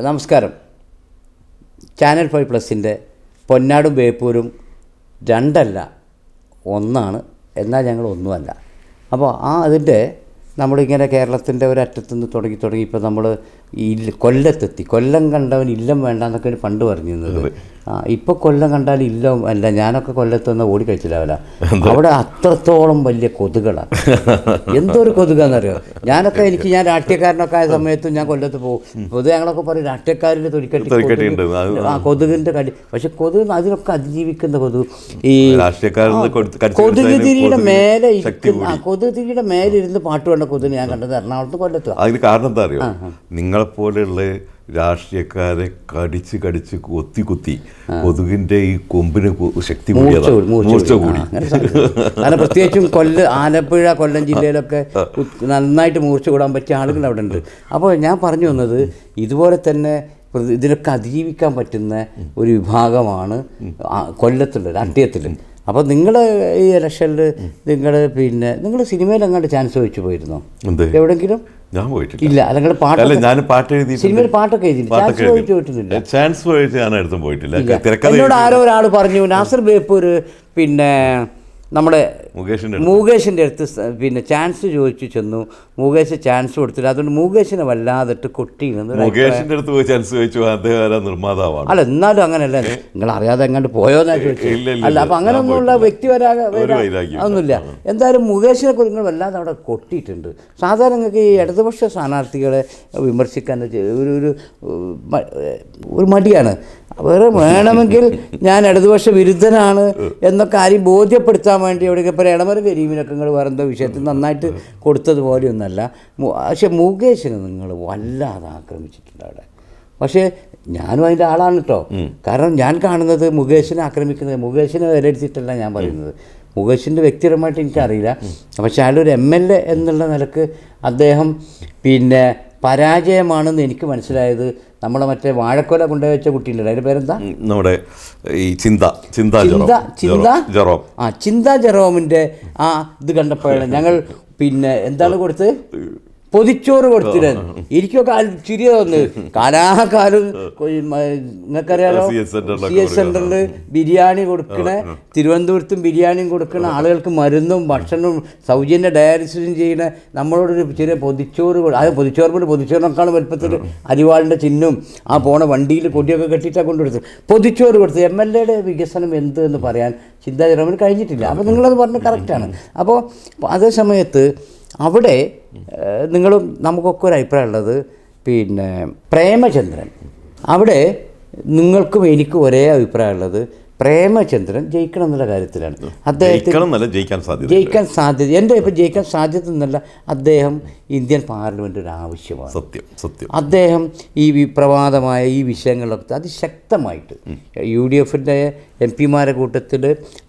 നമസ്കാരം. Channel five പ്ലസിന്റെ പൊന്നാടും ബേപ്പൂരും രണ്ടല്ല ഒന്നാണ്. എന്നാൽ ഞങ്ങൾ ഒന്നുമല്ല. അപ്പോൾ ആ അതിന്റെ നമ്മളിങ്ങനെ കേരളത്തിന്റെ ഒരറ്റത്തു നിന്ന് തുടങ്ങി തുടങ്ങി. ഇപ്പോൾ നമ്മൾ ഈ കൊല്ലത്തെത്തി. കൊല്ലം കണ്ടവൻ ഇല്ലം വേണ്ട എന്നൊക്കെ പണ്ട് പറഞ്ഞിരുന്നത്. ഇപ്പോൾ കൊല്ലം കണ്ടാൽ ഇല്ല അല്ല ഞാനൊക്കെ കൊല്ലത്ത് നിന്ന് ഓടി കഴിച്ചില്ല അവിടെ അത്രത്തോളം വലിയ കൊതുകളാണ് എന്തൊരു കൊതുകാന്നറിയോ? ഞാനൊക്കെ എനിക്ക് ഞാൻ രാഷ്ട്രീയക്കാരനൊക്കെ ആയ സമയത്തും ഞാൻ കൊല്ലത്ത് പോകും. പൊതുവെ ഞങ്ങളൊക്കെ പറയും രാഷ്ട്രീയക്കാരിൽ തൊലിക്കട്ടി ആ കൊതുകിന്റെ കടി. പക്ഷെ കൊതുക് അതിനൊക്കെ അതിജീവിക്കുന്ന കൊതുക്. ഈ കൊതുക് തിരിയുടെ മേലെ ഇരിക്കുന്ന ആ കൊതുക് തിരിയുടെ മേലെ ഇരുന്ന് പാട്ട് വേണ്ട കൊതുക് ഞാൻ കണ്ടത് എറണാകുളത്ത് കൊല്ലത്ത് അതിന് കാരണം എന്താ അറിയോ? നിങ്ങളെപ്പോലെയുള്ള രാഷ്ട്രീയക്കാരെ കടിച്ച് കടിച്ച് കൊത്തി കുത്തി കൊതുകിന്റെ ഈ കൊമ്പിന് ശക്തി മൂർച്ച. കൂടി, കാരണം പ്രത്യേകിച്ചും കൊല്ല ആലപ്പുഴ കൊല്ലം ജില്ലയിലൊക്കെ നന്നായിട്ട് മൂർച്ച കൂടാൻ പറ്റിയ ആളുകൾ അവിടെ ഉണ്ട്. അപ്പോൾ ഞാൻ പറഞ്ഞു വന്നത് ഇതുപോലെ തന്നെ ഇതിനൊക്കെ അതിജീവിക്കാൻ പറ്റുന്ന ഒരു വിഭാഗമാണ് ആ കൊല്ലത്തുള്ള രാഷ്ട്രീയത്തിൽ അപ്പോൾ നിങ്ങൾ ഈ ഇലക്ഷനിൽ നിങ്ങൾ പിന്നെ നിങ്ങൾ സിനിമയിൽ എങ്ങാണ്ട് ചാൻസ് വെച്ച് പോയിരുന്നോ? എവിടെങ്കിലും? ഞാൻ പോയിട്ടില്ല. ഇല്ല അല്ലെങ്കിൽ അല്ല പാട്ട് ഞാൻ പാട്ട് എഴുതി സിനിമയിൽ പാട്ടൊക്കെ എഴുതി ചാൻസ് ഞാൻ എടുത്തും പോയിട്ടില്ല. എന്നോട് ആരോ ഒരാൾ പറഞ്ഞു നാസർ ബേപ്പൂർ പിന്നെ നമ്മുടെ മുകേഷിന്റെ അടുത്ത്. പിന്നെ ചാൻസ് ചോദിച്ചു ചെന്നു. മുകേഷ് ചാൻസ് കൊടുത്തില്ല. അതുകൊണ്ട് മുകേഷിനെ വല്ലാതിട്ട് കൊട്ടിയിരുന്നു അടുത്ത് പോയി ചാൻസ് ചോദിച്ചു. അദ്ദേഹം ആരാ? നിർമ്മാതാവാണ്. അല്ല എന്നാലും അങ്ങനെയല്ല നിങ്ങൾ അറിയാതെ എങ്ങാണ്ട് പോയോന്നാ ചോദിച്ചു അല്ല അപ്പൊ അങ്ങനെയൊന്നുമുള്ള പോയിട്ടില്ല. വ്യക്തി വരാ ഒന്നുമില്ല. എന്തായാലും മുകേഷിനെ കുറിച്ച് നിങ്ങൾ വല്ലാതെ അവിടെ കൊട്ടിയിട്ടുണ്ട്. സാധാരണ നിങ്ങൾക്ക് ഈ ഇടതുപക്ഷ സ്ഥാനാർത്ഥികളെ വിമർശിക്കാൻ ഒരു ഒരു മടിയാണ്. വേറെ വേണമെങ്കിൽ ഞാൻ ഇടതുപക്ഷ വിരുദ്ധനാണ് എന്നൊക്കെ ആരെയും ബോധ്യപ്പെടുത്താൻ വേണ്ടി എവിടെയൊക്കെ ഇപ്പോൾ ഇടമര കരീമിനൊക്കെ നിങ്ങൾ വേറെ എന്തോ വിഷയത്തിൽ നന്നായിട്ട് കൊടുത്തതുപോലെയൊന്നല്ല മു- പക്ഷെ മുകേഷിനെ നിങ്ങൾ വല്ലാതെ ആക്രമിച്ചിട്ടുണ്ട് അവിടെ. പക്ഷേ ഞാനും അതിന്റെ ആളാണ് കേട്ടോ കാരണം ഞാൻ കാണുന്നത് മുകേഷിനെ ആക്രമിക്കുന്നത്. മുകേഷിനെ വിലയിരുത്തിയിട്ടല്ല ഞാൻ പറയുന്നത്. മുകേഷിന്റെ വ്യക്തിപരമായിട്ട് എനിക്കറിയില്ല. പക്ഷേ അയാളൊരു എം എൽ എ എന്നുള്ള നിലയ്ക്ക് അദ്ദേഹം പിന്നെ പരാജയമാണെന്ന് എനിക്ക് മനസ്സിലായത് നമ്മളെ മറ്റേ വാഴക്കൊല കൊണ്ടുപോയി വെച്ച കുട്ടിയില്ലേ? അതിന്റെ പേരെന്താ? നമ്മുടെ ഈ ചിന്ത ചിന്ത ചിന്ത ചിന്ത? ജെറോം ആ ചിന്ത ജെറോമിന്റെ ആ ഇത് കണ്ടപ്പോഴാണ് ഞങ്ങൾ പിന്നെ എന്താണ് കൊടുത്തത്? പൊതിച്ചോറ് കൊടുത്തിരുന്നു. എനിക്കൊക്കെ ചിരി തന്നു കാലാകാലം നിങ്ങൾക്കറിയാലോ? സി എസ് സെന്ററിൽ ബിരിയാണി കൊടുക്കണ. തിരുവനന്തപുരത്തും ബിരിയാണിയും കൊടുക്കണ. ആളുകൾക്ക് മരുന്നും ഭക്ഷണവും സൗജന്യ ഡയാലിസിസും ചെയ്യണ. നമ്മളോടൊരു ചെറിയ പൊതിച്ചോറ് അത് പൊതിച്ചോറ് പോലെ പൊതിച്ചോറിനേക്കാളും വലുപ്പത്തിൽ അരിവാളിന്റെ ചിഹ്നവും ആ പോണ വണ്ടിയിൽ കൊടിയൊക്കെ കെട്ടിയിട്ടാണ് കൊണ്ടുകൊടുത്തത് പൊതിച്ചോറ് കൊടുത്തു എം എൽ എയുടെ വികസനം എന്ത് എന്ന് പറയാൻ ചിന്താചരമന് കഴിഞ്ഞിട്ടില്ല. അപ്പോൾ നിങ്ങളത് പറഞ്ഞത് കറക്റ്റാണ് അപ്പോൾ അതേ സമയത്ത് അവിടെ നിങ്ങളും നമുക്കൊക്കെ ഒരു അഭിപ്രായം ഉള്ളത് പിന്നെ പ്രേമചന്ദ്രൻ. അവിടെ നിങ്ങൾക്കും എനിക്കും ഒരേ അഭിപ്രായം ഉള്ളത് പ്രേമചന്ദ്രൻ ജയിക്കണം എന്നുള്ള കാര്യത്തിലാണ്. അദ്ദേഹത്തിന് എന്നല്ല ജയിക്കാൻ സാധ്യത ജയിക്കാൻ സാധ്യത എന്റെ ഇപ്പം ജയിക്കാൻ സാധ്യത എന്നല്ല അദ്ദേഹം ഇന്ത്യൻ പാർലമെന്റ് ഒരു ആവശ്യമാണ്. സത്യം സത്യം. അദ്ദേഹം ഈ വിപ്രവാദമായ ഈ വിഷയങ്ങളിലൊക്കെ അതിശക്തമായിട്ട് യു ഡി എഫിന്റെ എം പിമാരുടെ കൂട്ടത്തിൽ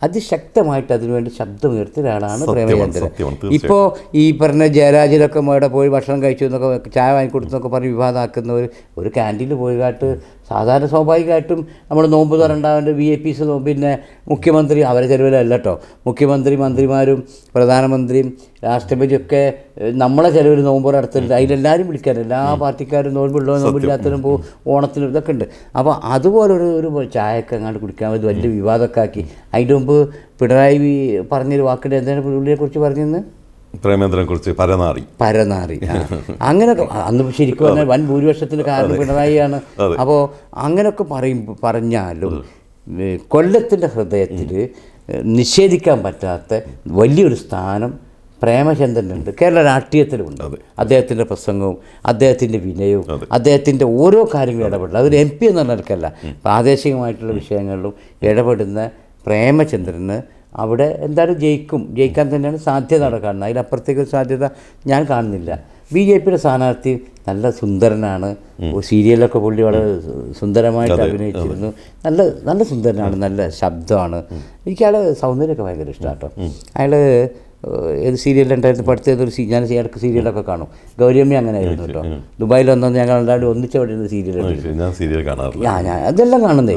അതിശക്തമായിട്ട് അതിനുവേണ്ടി ശബ്ദമുയർത്തിയ ഒരാളാണ് പ്രേമചന്ദ്രൻ. ഇപ്പോൾ ഈ പറഞ്ഞ ജയരാജനൊക്കെ അവിടെ പോയി ഭക്ഷണം കഴിച്ചു എന്നൊക്കെ ചായ വാങ്ങിക്കൊടുത്തൊക്കെ പറഞ്ഞ് വിവാദമാക്കുന്നവർ ഒരു ഒരു ക്യാന്റീനിൽ പോയി കാട്ട് സാധാരണ സ്വാഭാവികമായിട്ടും നമ്മൾ നോമ്പ് തുറണ്ടാവേണ്ട വി ഐ പീസ് പിന്നെ മുഖ്യമന്ത്രി അവരെ ചെലവിലല്ല കേട്ടോ മുഖ്യമന്ത്രി മന്ത്രിമാരും പ്രധാനമന്ത്രിയും രാഷ്ട്രപതിയൊക്കെ നമ്മളെ ചിലവർ നോമ്പ് അടുത്തിട്ട് അതിലെല്ലാവരും വിളിക്കാൻ എല്ലാ പാർട്ടിക്കാരും നോമ്പുള്ളോ നോമ്പില്ലാത്തതിനും പോകും ഓണത്തിനും ഇതൊക്കെ ഉണ്ട്. അപ്പോൾ അതുപോലെ ഒരു ഒരു ചായയൊക്കെ അങ്ങോട്ട് കുടിക്കാൻ ഇത് വലിയ വിവാദമൊക്കെ ആക്കി അതിന്റെ മുമ്പ് പിണറായി പറഞ്ഞൊരു വാക്കിന്റെ എന്താണ് പുള്ളിയെ കുറിച്ച് പറഞ്ഞിരുന്നു? പ്രേമേന്ദ്രനെ കുറിച്ച് പരനാറി. പരനാറി. അങ്ങനെയൊക്കെ അങ്ങനൊക്കെ അന്ന് ശരിക്കും പറഞ്ഞാൽ വൻ ഭൂരിപക്ഷത്തിന് കാരണം പിണറായിയാണ്. അപ്പോൾ അങ്ങനെയൊക്കെ പറയും പറഞ്ഞാലും കൊല്ലത്തിന്റെ ഹൃദയത്തിൽ നിഷേധിക്കാൻ പറ്റാത്ത വലിയൊരു സ്ഥാനം പ്രേമചന്ദ്രനുണ്ട്. കേരള രാഷ്ട്രീയത്തിലുമുണ്ട് അദ്ദേഹത്തിന്റെ പ്രസംഗവും അദ്ദേഹത്തിന്റെ വിനയവും അദ്ദേഹത്തിന്റെ ഓരോ കാര്യങ്ങളും ഇടപെടൽ അതൊരു എം പി എന്ന നിലക്കല്ല പ്രാദേശികമായിട്ടുള്ള വിഷയങ്ങളിലും ഇടപെടുന്ന പ്രേമചന്ദ്രന് അവിടെ എന്തായാലും ജയിക്കും. ജയിക്കാൻ തന്നെയാണ് സാധ്യത അവിടെ കാണുന്നത്. അതിലപ്പുറത്തേക്ക് സാധ്യത ഞാൻ കാണുന്നില്ല. ബി ജെ പിയുടെ സ്ഥാനാർത്ഥി നല്ല സുന്ദരനാണ്. സീരിയലൊക്കെ പുള്ളി വളരെ സുന്ദരമായിട്ട് അഭിനയിച്ചിരുന്നു. നല്ല നല്ല സുന്ദരനാണ്. നല്ല ശബ്ദമാണ്. എനിക്ക് അയാൾ സൗന്ദര്യമൊക്കെ ഭയങ്കര ഇഷ്ടമാണ് കേട്ടോ. അയാൾ ഏത് സീരിയലുണ്ടായിരുന്നു പഠിച്ചതൊരു സീ ഞാൻ ഇടയ്ക്ക് സീരിയലൊക്കെ കാണും. ഗൗരിയമ്മ അങ്ങനെ ആയിരുന്നു കേട്ടോ. ദുബായിൽ വന്നത് ഞങ്ങൾ എല്ലാവരും ഒന്നിച്ച് അവിടെ ഇരുന്ന് സീരിയൽ ഞാൻ സീരിയൽ കാണാറില്ല. ഞാൻ അതെല്ലാം കാണുന്നേ.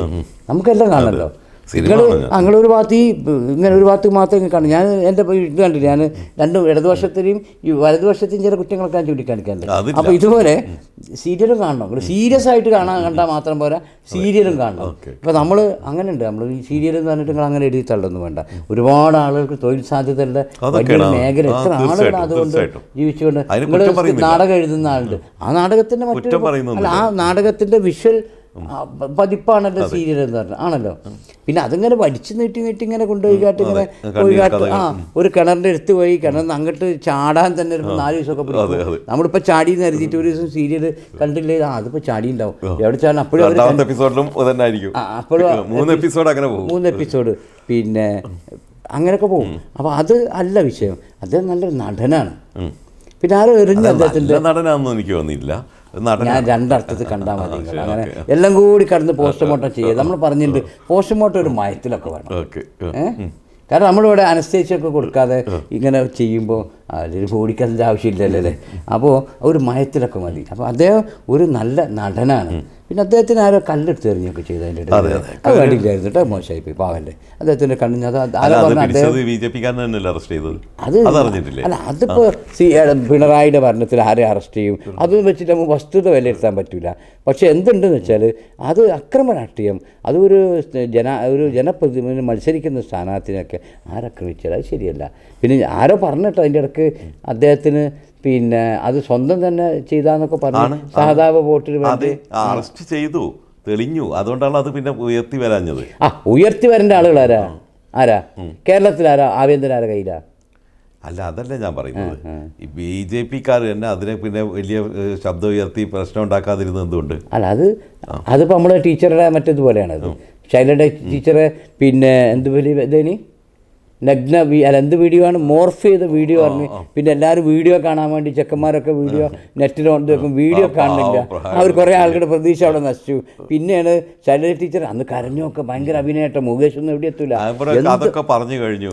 നമുക്കെല്ലാം കാണല്ലോ സിനിമ നിങ്ങൾ. അങ്ങനെ ഒരു ഭാഗത്ത് ഈ ഇങ്ങനെ ഒരു ഭാഗത്ത് മാത്രമേ കാണൂ. ഞാൻ എന്റെ ഇത് കണ്ടില്ല ഞാൻ രണ്ട് ഇടതുവശത്തിനെയും ഈ വലതുവശത്തെയും ചില കുറ്റങ്ങളൊക്കെ ഞാൻ ചൂണ്ടിക്കാണിക്കാറുണ്ട്. അപ്പോൾ ഇതുപോലെ സീരിയലും കാണണം. ഒരു സീരിയസ് ആയിട്ട് കാണാൻ കണ്ടാൽ മാത്രം പോരാ സീരിയലും കാണണം. ഇപ്പോൾ നമ്മൾ അങ്ങനെ ഉണ്ട് നമ്മൾ ഈ സീരിയൽ എന്ന് പറഞ്ഞിട്ട് നിങ്ങൾ അങ്ങനെ എഴുതി തള്ളൊന്നും വേണ്ട. ഒരുപാട് ആളുകൾക്ക് തൊഴിൽ സാധ്യതയുള്ള വലിയ വലിയൊരു മേഖല. എത്ര ആളുകൾ അതുകൊണ്ട് ജീവിച്ചുകൊണ്ട് നിങ്ങൾ നാടകം എഴുതുന്ന ആളുണ്ട്. ആ നാടകത്തിന്റെ മറ്റൊരു. അല്ല ആ നാടകത്തിന്റെ വിഷ്വൽ പതിപ്പാണല്ലോ സീരിയൽ എന്ന് പറഞ്ഞത്. ആണല്ലോ. പിന്നെ അതിങ്ങനെ വലിച്ചു നീട്ടി നീട്ടി ഇങ്ങനെ കൊണ്ടുപോയി കാട്ടി ഇങ്ങനെ. പോയി കാട്ടി. ആ ഒരു കിണറിന്റെ അടുത്ത് പോയി കിണറിന് അങ്ങോട്ട് ചാടാൻ തന്നെ ഒരു നാല് ദിവസമൊക്കെ. പിടിക്കും. നമ്മളിപ്പോൾ ചാടി എന്ന് കരുതിയിട്ട് ഒരു ദിവസം സീരിയൽ കണ്ടില്ലേ? ആ അതിപ്പോൾ ചാടി ഉണ്ടാവും എവിടെ ചാടാൻ അപ്പോഴും എപ്പിസോഡിലും അപ്പോഴും മൂന്ന് എപ്പിസോഡ് അങ്ങനെ പോകും. മൂന്ന് എപ്പിസോഡ്. പിന്നെ അങ്ങനെയൊക്കെ പോകും. അപ്പോൾ അത് അല്ല വിഷയം. അദ്ദേഹം നല്ലൊരു നടനാണ്. പിന്നെ ആരും എറിഞ്ഞു അദ്ദേഹത്തിന്റെ നടനാണെന്ന് എനിക്ക് തോന്നിയില്ല ഞാൻ രണ്ടർത്ഥത്തിൽ കണ്ടാൽ മതി. അങ്ങനെ എല്ലാം കൂടി കടന്ന് പോസ്റ്റ്മോർട്ടം ചെയ്യുക നമ്മൾ പറഞ്ഞിട്ടുണ്ട് പോസ്റ്റ്മോർട്ടം ഒരു മയത്തിലൊക്കെ വേണം. ഏഹ്? കാരണം നമ്മളിവിടെ അനസ്തേച്ചൊക്കെ കൊടുക്കാതെ ഇങ്ങനെ ചെയ്യുമ്പോൾ അതിൽ ഓടിക്കതിന്റെ ആവശ്യമില്ലല്ലോ അല്ലേ? അപ്പോൾ ഒരു മയത്തിലൊക്കെ മതി. അപ്പോൾ അദ്ദേഹം ഒരു നല്ല നടനാണ്. പിന്നെ അദ്ദേഹത്തിന് ആരോ കല്ലെടുത്ത് എറിഞ്ഞൊക്കെ ചെയ്തു അതിന്റെ അത് കണ്ടില്ലായിരുന്നു കേട്ടോ മോശമായി പോയി പാവല്ലേ. അദ്ദേഹത്തിന്റെ കണ്ണിന് അത് അത് അല്ല അതിപ്പോൾ സി പിണറായിയുടെ ഭരണത്തിൽ ആരെ അറസ്റ്റ് ചെയ്യും? അത് വെച്ചിട്ട് നമുക്ക് വസ്തുത വിലയിരുത്താൻ പറ്റില്ല പക്ഷേ എന്തുണ്ടെന്ന് വെച്ചാൽ അത് അക്രമ രാഷ്ട്രീയം അത് ഒരു ജന ഒരു ജനപ്രതിനിധി മത്സരിക്കുന്ന സ്ഥാനാർത്ഥിനൊക്കെ ആരക്രമിച്ചാൽ അത് ശരിയല്ല. പിന്നെ ആരോ പറഞ്ഞിട്ടോ അതിന്റെ ഇടയ്ക്ക് അദ്ദേഹത്തിന് പിന്നെ അത് സ്വന്തം തന്നെ ചെയ്താന്നൊക്കെ പറഞ്ഞു സഹതാപ വോട്ടിന് വേണ്ടി അറസ്റ്റ് ചെയ്തു തെളിഞ്ഞു. അതുകൊണ്ടാണ് അത് പിന്നെ ഉയർത്തി വരാഞ്ഞത്. ആ ഉയർത്തി വരേണ്ട ആളുകൾ ആരാ ആരാ? കേരളത്തിൽ ആരാ ആഭ്യന്തര ആരാ കയ്യിലാ? അല്ല അതല്ല ഞാൻ പറയുന്നത്. ഈ ബി ജെ പിക്കാർ തന്നെ അതിനെ പിന്നെ വലിയ ശബ്ദം ഉയർത്തി പ്രശ്നം ഉണ്ടാക്കാതിരുന്നത് എന്തുകൊണ്ട്? അല്ല അത് അതിപ്പോൾ നമ്മൾ ടീച്ചറുടെ മറ്റേതുപോലെയാണ് അത് ശൈലയുടെ ടീച്ചറെ പിന്നെ എന്ത് വലിയ ഇതേനി? നഗ്ന വീ അല്ല എന്ത് വീഡിയോ ആണ്? മോർഫ് ചെയ്ത വീഡിയോ പറഞ്ഞു പിന്നെ എല്ലാവരും വീഡിയോ കാണാൻ വേണ്ടി ചെക്കന്മാരൊക്കെ വീഡിയോ നെറ്റിൽ കൊണ്ട് വെക്കും. വീഡിയോ കാണുന്നില്ല. അവർ കുറേ ആളുകളുടെ പ്രതീക്ഷ അവിടെ നശിച്ചു. പിന്നെയാണ് ശൈലജ ടീച്ചർ അന്ന് കരഞ്ഞൊക്കെ ഭയങ്കര അഭിനയട്ടെ. മുകേഷ് ഒന്നും എവിടെ എത്തൂല. പറഞ്ഞു കഴിഞ്ഞു.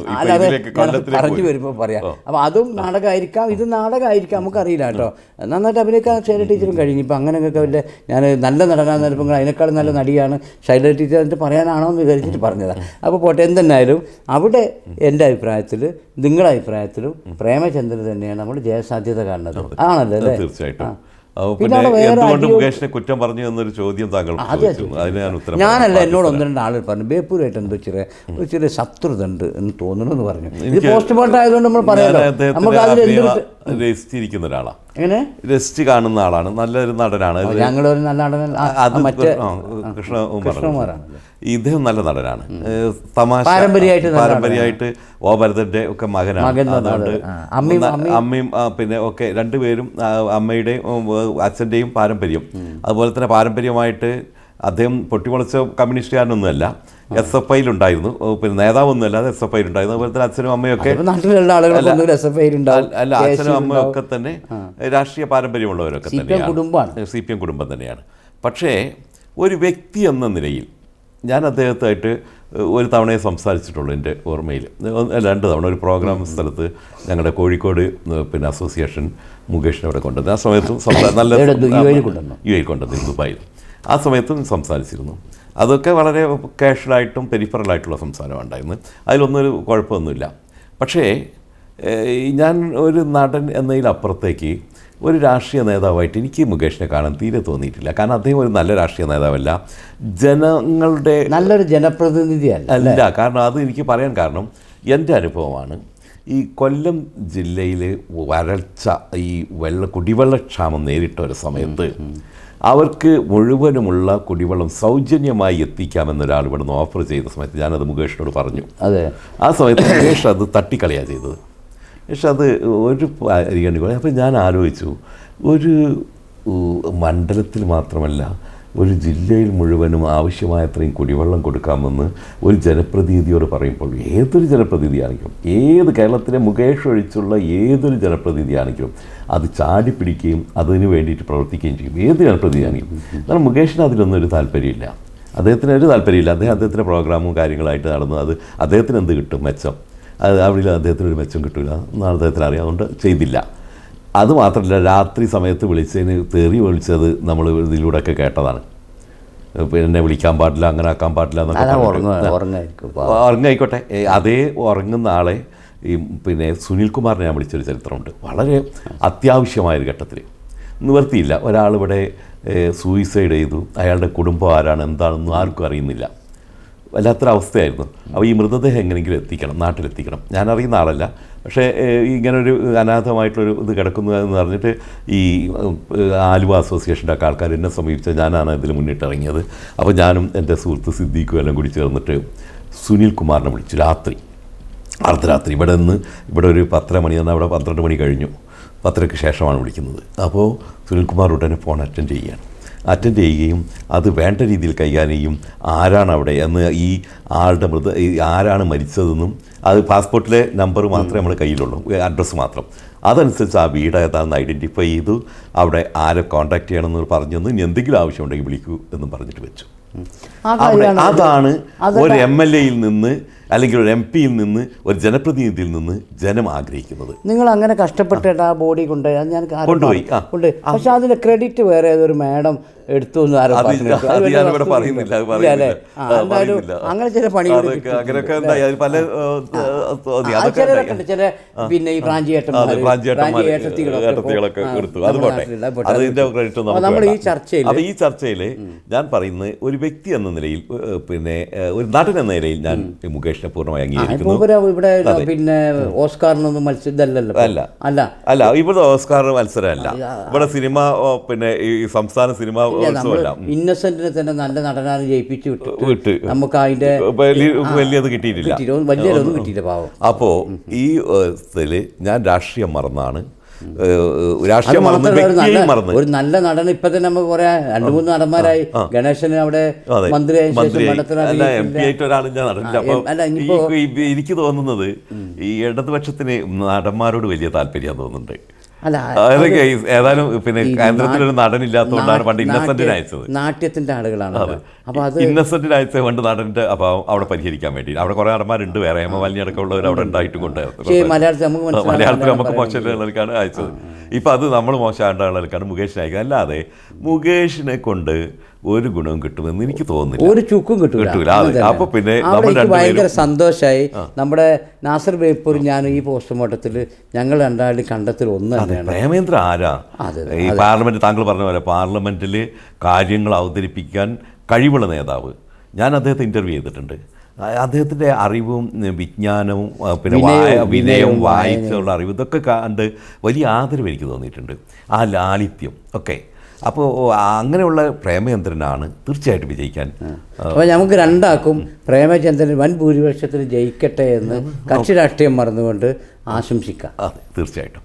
പറഞ്ഞു. വരുമ്പോൾ പറയാം. അപ്പോൾ അതും നാടകമായിരിക്കാം ഇത് നാടകമായിരിക്കാം നമുക്കറിയില്ല കേട്ടോ. നന്നായിട്ട് അഭിനയിക്കാൻ ശൈലജ ടീച്ചറും കഴിഞ്ഞു. ഇപ്പം അങ്ങനെയൊക്കെ വലിയ ഞാൻ നല്ല നടനാന്ന് ചിലപ്പോൾ അതിനേക്കാളും നല്ല നടിയാണ് ശൈലജ ടീച്ചർ എന്നിട്ട് പറയാനാണോ എന്ന് വിചാരിച്ചിട്ട് പറഞ്ഞതാണ് അപ്പോൾ പോട്ടെ എന്തെന്നായാലും അവിടെ എന്റെ അഭിപ്രായത്തിൽ നിങ്ങളുടെ അഭിപ്രായത്തിലും പ്രേമചന്ദ്രൻ തന്നെയാണ് നമ്മൾ ജയസാധ്യത കാണുന്നത്. ആണല്ലോ അല്ലേ? തീർച്ചയായിട്ടും. എന്തുകൊണ്ട് മുകേഷിനെ കുറ്റം പറഞ്ഞു എന്നൊരു ചോദ്യം താങ്കൾ അതിന് ഞാൻ ഉത്തരം ഞാനല്ല എന്നോട് ഒന്ന് രണ്ട് ആളുകൾ പറഞ്ഞു ബേപ്പൂരായിട്ട് എന്തോ ചെറിയ ഒരു ചെറിയ ശത്രുത ഉണ്ട് എന്ന് തോന്നുന്നു എന്ന് പറഞ്ഞു. ഇത് പോസ്റ്റ്മോർട്ടം ആയതുകൊണ്ട് നമ്മൾ പറയാം നമുക്ക് അതിൽ എന്ത് അഭിനയം കിട്ടും? രസിച്ചിരിക്കുന്ന ഒരാളാണ് എങ്ങനെ? രസിച്ച് കാണുന്ന ആളാണ്. നല്ലൊരു നടനാണ്. ഒരു നല്ല നടൻ ആ, അത് ആ, മറ്റേ ആ, കൃഷ്ണ കൃഷ്ണകുമാറാണല്ലേ? ഇദ്ദേഹം നല്ല നടനാണ്. തമാശ പാരമ്പര്യമായിട്ട് പാരമ്പര്യമായിട്ട് ഓ ഭരതന്റെ ഒക്കെ മകനാണ്. അതുകൊണ്ട് അമ്മയും- പിന്നെ ഒക്കെ രണ്ടുപേരും അമ്മയുടെയും അച്ഛന്റെയും പാരമ്പര്യം. അതുപോലെ തന്നെ പാരമ്പര്യമായിട്ട് അദ്ദേഹം പൊട്ടിമുളച്ച കമ്മ്യൂണിസ്റ്റുകാരനൊന്നുമല്ല. എസ് എഫ് ഐയിലുണ്ടായിരുന്നു ഉണ്ടായിരുന്നു പിന്നെ അല്ലാതെ എസ് എഫ് ഐയിലുണ്ടായിരുന്നു അതുപോലെ തന്നെ അച്ഛനും അമ്മയൊക്കെ നാട്ടിലുള്ള അല്ല- അച്ഛനും അമ്മയും ഒക്കെ തന്നെ രാഷ്ട്രീയ പാരമ്പര്യമുള്ളവരൊക്കെ തന്നെയാണ്. സി പി എം കുടുംബം തന്നെയാണ്. പക്ഷേ ഒരു വ്യക്തി എന്ന നിലയിൽ ഞാൻ അദ്ദേഹത്തായിട്ട് ഒരു തവണയെ സംസാരിച്ചിട്ടുള്ളൂ എന്റെ ഓർമ്മയിൽ. രണ്ട് തവണ. ഒരു പ്രോഗ്രാം സ്ഥലത്ത് ഞങ്ങളുടെ കോഴിക്കോട് പിന്നെ അസോസിയേഷൻ മുകേഷിനെ അവിടെ കൊണ്ടുവന്നു. ആ സമയത്തും നല്ല? യു ഐ? കൊണ്ടുവന്നു ദുബായിൽ. ആ സമയത്തും സംസാരിച്ചിരുന്നു. അതൊക്കെ വളരെ കാഷ്വലായിട്ടും പെരിഫറലായിട്ടുള്ള സംസാരമാണ് ഉണ്ടായിരുന്നത്. അതിലൊന്നും ഒരു കുഴപ്പമൊന്നുമില്ല. പക്ഷേ ഞാൻ ഒരു നടൻ എന്നതിലപ്പുറത്തേക്ക് ഒരു രാഷ്ട്രീയ നേതാവായിട്ട് എനിക്ക് മുകേഷിനെ കാണാൻ തീരെ തോന്നിയിട്ടില്ല. കാരണം അദ്ദേഹം ഒരു നല്ല രാഷ്ട്രീയ നേതാവല്ല. ജനങ്ങളുടെ നല്ലൊരു ജനപ്രതിനിധിയല്ല അല്ല? കാരണം അത് എനിക്ക് പറയാൻ കാരണം എന്റെ അനുഭവമാണ് ഈ കൊല്ലം ജില്ലയിൽ വരൾച്ച ഈ വെള്ള കുടിവെള്ളക്ഷാമം നേരിട്ട ഒരു സമയത്ത് അവർക്ക് മുഴുവനുമുള്ള കുടിവെള്ളം സൗജന്യമായി എത്തിക്കാമെന്നൊരാൾ ഇവിടെ നിന്ന് ഓഫർ ചെയ്ത സമയത്ത് ഞാനത് മുകേഷിനോട് പറഞ്ഞു. അതെ. ആ സമയത്ത് മുകേഷ് അത് തട്ടിക്കളയാണ് ചെയ്തത്. പക്ഷെ അത് ഒരു അരികണ്ടി അപ്പോൾ ഞാൻ ആലോചിച്ചു ഒരു മണ്ഡലത്തിൽ മാത്രമല്ല ഒരു ജില്ലയിൽ മുഴുവനും ആവശ്യമായത്രയും കുടിവെള്ളം കൊടുക്കാമെന്ന് ഒരു ജനപ്രതിനിധിയോട് പറയുമ്പോൾ ഏതൊരു ജനപ്രതിനിധിയാണെങ്കിലും ഏത് കേരളത്തിലെ മുകേഷ് ഒഴിച്ചുള്ള ഏതൊരു ജനപ്രതിനിധിയാണെങ്കിലും അത് ചാടി പിടിക്കുകയും അതിന് വേണ്ടിയിട്ട് പ്രവർത്തിക്കുകയും ചെയ്യും. ഏത് ജനപ്രതിനിധിയാണെങ്കിലും. കാരണം മുകേഷിന് അതിലൊന്നും ഒരു താല്പര്യമില്ല. അദ്ദേഹത്തിന് ഒരു താല്പര്യമില്ല. അദ്ദേഹം അദ്ദേഹത്തിന്റെ പ്രോഗ്രാമും കാര്യങ്ങളായിട്ട് നടന്നു. അത് അദ്ദേഹത്തിന് എന്ത് കിട്ടും? മെച്ചം. അത് അവിടെ അദ്ദേഹത്തിന് ഒരു മെച്ചം കിട്ടില്ല എന്നാണ് അദ്ദേഹത്തിന് അറിയാം. ചെയ്തില്ല. അത് മാത്രമല്ല രാത്രി സമയത്ത് വിളിച്ചതിന് തെറി വിളിച്ചത് നമ്മൾ ഇതിലൂടെയൊക്കെ കേട്ടതാണ്. പിന്നെ എന്നെ വിളിക്കാൻ പാടില്ല അങ്ങനെ ആക്കാൻ പാടില്ല എന്നൊക്കെ. ഉറങ്ങായിക്കോട്ടെ. അതേ ഉറങ്ങുന്ന ആളെ ഈ പിന്നെ സുനിൽകുമാറിനെ ഞാൻ വിളിച്ചൊരു ചരിത്രമുണ്ട്. വളരെ അത്യാവശ്യമായൊരു ഘട്ടത്തിൽ. നിവർത്തിയില്ല ഒരാളിവിടെ സൂയിസൈഡ് ചെയ്തു. അയാളുടെ കുടുംബം ആരാണ് എന്താണെന്നും ആർക്കും അറിയുന്നില്ല. വല്ലാത്തൊരവസ്ഥയായിരുന്നു അപ്പോൾ ഈ മൃതദേഹം എങ്ങനെയെങ്കിലും എത്തിക്കണം നാട്ടിലെത്തിക്കണം. ഞാനറിയുന്ന ആളല്ല. പക്ഷേ ഇങ്ങനൊരു അനാഥമായിട്ടൊരു ഇത് കിടക്കുന്നു എന്ന് പറഞ്ഞിട്ട് ഈ ആലുവ അസോസിയേഷന്റെ ഒക്കെ ആൾക്കാർ എന്നെ സമീപിച്ച ഞാനാണ് ഇതിൽ മുന്നിട്ടിറങ്ങിയത്. അപ്പോൾ ഞാനും എന്റെ സുഹൃത്ത് സിദ്ദീഖും എല്ലാം കൂടി ചേർന്നിട്ട് സുനിൽ കുമാറിനെ വിളിച്ചു. രാത്രി അർദ്ധരാത്രി. ഇവിടെ നിന്ന് ഇവിടെ ഒരു പത്തര മണി എന്നാൽ അവിടെ പന്ത്രണ്ട് മണി കഴിഞ്ഞു. പത്തരയ്ക്ക് ശേഷമാണ് വിളിക്കുന്നത്. അപ്പോൾ സുനിൽകുമാർ ഉടനെ ഫോൺ അറ്റൻഡ് ചെയ്യുകയാണ്. അറ്റൻഡ് ചെയ്യുകയും അത് വേണ്ട രീതിയിൽ കൈകാര്യം ചെയ്യും ആരാണ് അവിടെ എന്ന് ഈ ആളുടെ മൃത ആരാണ് മരിച്ചതെന്നും അത് പാസ്പോർട്ടിലെ നമ്പർ മാത്രമേ നമ്മുടെ കയ്യിലുള്ളൂ അഡ്രസ്സ് മാത്രം. അതനുസരിച്ച് ആ വീട് ഏതാണെന്ന് ഐഡന്റിഫൈ ചെയ്തു അവിടെ ആരെ കോൺടാക്ട് ചെയ്യണമെന്ന് പറഞ്ഞെന്ന് ഇനി എന്തെങ്കിലും ആവശ്യമുണ്ടെങ്കിൽ വിളിക്കൂ എന്നും പറഞ്ഞിട്ട് വെച്ചു. അതാണ് ഒരു എം എൽ എയിൽ നിന്ന് അല്ലെങ്കിൽ ഒരു എം പിയിൽ നിന്ന് ഒരു ജനപ്രതിനിധിയിൽ നിന്ന് ജനം ആഗ്രഹിക്കുന്നത്. നിങ്ങൾ അങ്ങനെ കഷ്ടപ്പെട്ടിട്ട് ആ ബോഡി കൊണ്ടുപോയി. അത് ഞാൻ കൊണ്ടുപോയി. കൊണ്ടുപോയി. പക്ഷെ അതിന്റെ ക്രെഡിറ്റ് വേറെ ഏതൊരു മാഡം എടുത്തു എന്ന് ആരോ പറയുന്നില്ല. അങ്ങനെ ചില പണികൾ ചിലരൊക്കെ ഉണ്ട്. ചില പിന്നെ ഈ പ്രാഞ്ചി ഏട്ടത്തികളൊക്കെ എടുത്തു. അത് പോട്ടെ അതിന്റെ ക്രെഡിറ്റ് നമ്മൾ ഈ ചർച്ചയിൽ അപ്പോൾ ഈ ചർച്ചയിൽ ഞാൻ പറയുന്നത് ഒരു വ്യക്തി എന്ന നിലയിൽ പിന്നെ ഒരു നടൻ എന്ന നിലയിൽ ഞാൻ മുകേഷിനെ പൂർണമായി അംഗീകരിക്കുന്നു. ഇവിടെ പിന്നെ ഓസ്കാറിനൊന്നും മത്സരമല്ലല്ലോ അല്ല. അല്ല. അല്ല ഇവിടെ ഓസ്കാർ മത്സരമല്ല. ഇവിടെ സിനിമ പിന്നെ ഈ സംസ്ഥാന സിനിമ ഉത്സവമല്ല. ഇന്നസെന്റിനെ തന്നെ നല്ല നടനാണ് ജയിപ്പിച്ചു വിട്ടു. വിട്ട്. നമുക്ക് അതിന്റെ വലിയ- വലിയത് കിട്ടിയിട്ടില്ല. വലിയ വലിയൊന്നും കിട്ടിയില്ല പാവം. അപ്പോൾ ഈ ഇതിൽ ഞാൻ രാഷ്ട്രീയം മറന്നാണ്. രാഷ്ട്രീയം മറന്ന് ഒരു നല്ല മറന്ന്. ഒരു നല്ല നടൻ ഇപ്പൊ തന്നെ നമുക്ക് കുറെ രണ്ടു മൂന്ന് നടന്മാരായി. ഗണേശന് അവിടെ മന്ത്രിയായ അല്ല ഇനിയിപ്പോ- എനിക്ക് തോന്നുന്നത് ഈ ഇടതുപക്ഷത്തിന് നടന്മാരോട് വലിയ താല്പര്യം തോന്നുന്നുണ്ട്. അതൊക്കെ ഏതായാലും പിന്നെ കേന്ദ്രത്തിലൊരു നടനില്ലാത്തതുകൊണ്ടാണ് നാ- പണ്ട് ഇന്നസെന്റിന് അയച്ചത്. നാട്യത്തിന്റെ ആളുകളാണ് അപ്പോൾ അപ്പൊ അത് ഇന്നസെന്റിന് അയച്ച പണ്ട് നടന്റെ അഭാവം അവിടെ പരിഹരിക്കാൻ വേണ്ടി. അവിടെ കുറെ നടന്മാരുണ്ട് വേറെ ഹേമമാലിനി അടക്കമുള്ളവർ അവിടെ ഉണ്ടായിട്ടും കൊണ്ട് മലയാളത്തിൽ നമുക്ക് മലയാളത്തിൽ മലയാളം നമുക്ക് മോശമുള്ളവർക്കാണ് അയച്ചത്. ഇപ്പൊ അത് നമ്മൾ മോശമായിട്ടുള്ളവർക്കാണ് മുകേഷിനെ അയക്കുന്നത്. അല്ലാതെ മുകേഷിനെ കൊണ്ട് ഒരു ഗുണവും കിട്ടുമെന്ന് എനിക്ക് തോന്നുന്നില്ല. ഒരു ചുക്കും കിട്ടില്ല കിട്ടൂല. അതെ. അങ്ങനെ തന്നെ. അപ്പൊ പിന്നെ ഭയങ്കര സന്തോഷമായി നമ്മുടെ നാസർ ബേപ്പൂർ ഞാൻ ഈ പോസ്റ്റ്മോർട്ടത്തിൽ ഞങ്ങൾ രണ്ടാളും കണ്ടെത്തിൽ ഒന്ന് പ്രേമേന്ദ്ര ആരാ? ഈ പാർലമെന്റ് താങ്കൾ പറഞ്ഞ പോലെ പാർലമെന്റിൽ കാര്യങ്ങൾ അവതരിപ്പിക്കാൻ കഴിവുള്ള നേതാവ്. ഞാൻ അദ്ദേഹത്തെ ഇന്റർവ്യൂ ചെയ്തിട്ടുണ്ട്. അദ്ദേഹത്തിന്റെ അറിവും വിജ്ഞാനവും പിന്നെ വിനയവും, വായ- വിനയവും വിനയവും, വായിച്ചുള്ള അറിവ് ഇതൊക്കെ കണ്ട് വലിയ ആദരവ് എനിക്ക് തോന്നിയിട്ടുണ്ട്. ആ ലാളിത്യം ഒക്കെ അപ്പോൾ അങ്ങനെയുള്ള പ്രേമചന്ദ്രനാണ് തീർച്ചയായിട്ടും വിജയിക്കാൻ അപ്പോൾ നമുക്ക് രണ്ടാക്കും പ്രേമചന്ദ്രൻ വൻ ഭൂരിപക്ഷത്തിൽ ജയിക്കട്ടെ എന്ന് കക്ഷി രാഷ്ട്രീയം മറന്നുകൊണ്ട് ആശംസിക്കാം. തീർച്ചയായിട്ടും.